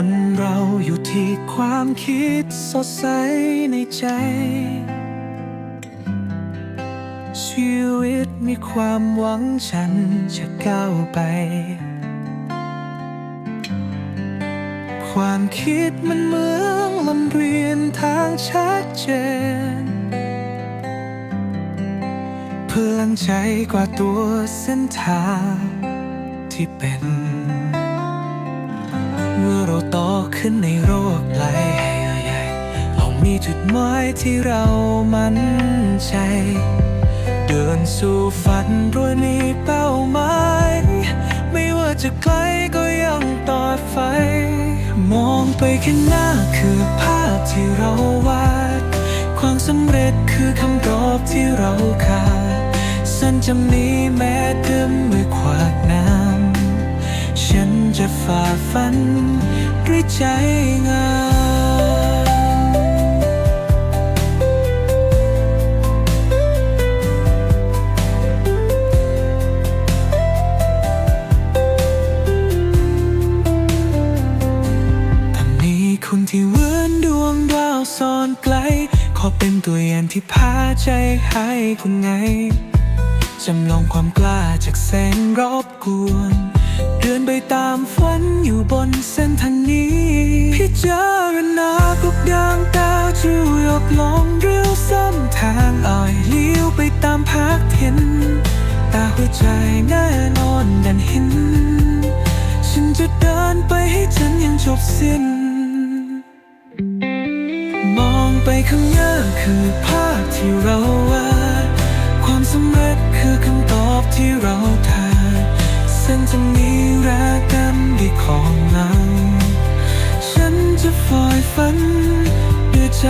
คนเราอยู่ที่ความคิดสดใสในใจ ชีวิตมีความหวังฉันจะก้าวไป ความคิดมันเหมืองลำเรียนทางชัดเจน เพื่อนใจกว่าตัวเส้นทางที่เป็น ขึ้นในโลกไกลเรามีจุดหมายที่เรามั่นใจ เดินสู่ฝันรวยมีเป้าหมาย ไม่ว่าจะไกลก็ยังต่อไฟ มองไปข้างหน้าคือภาพที่เราวาด ความสำเร็จคือคำตอบที่เราขาด สั้นจำนี้แม้เดิมมือขวากน้ำ ฉันจะฝ่าฟันด้วยใจงามแต่มีคนที่เหมือนดวงดาวซ่อนไกล ขอเป็นตัวอย่างที่พาใจให้คุณไงจำลองความกล้าจากแสงรอบกวน ดินไปตามฝันอยู่บนเส้นทางนี้พิจารณาทุกด่างตาจูยกลองเรียวซ้ำทางอ่อยเลี้ยวไปตามพักเห็น ตาหัวใจแน่นอนดันเห็น ฉันจะเดินไปให้ฉันยังจบสิ้น มองไปข้างหน้าคือภาพที่เราวาดความสำเร็จคือคำตอบที่เราทานเส้นจะมี รักกันดีของเรา ฉันจะฝ่อยฝันด้วยใจ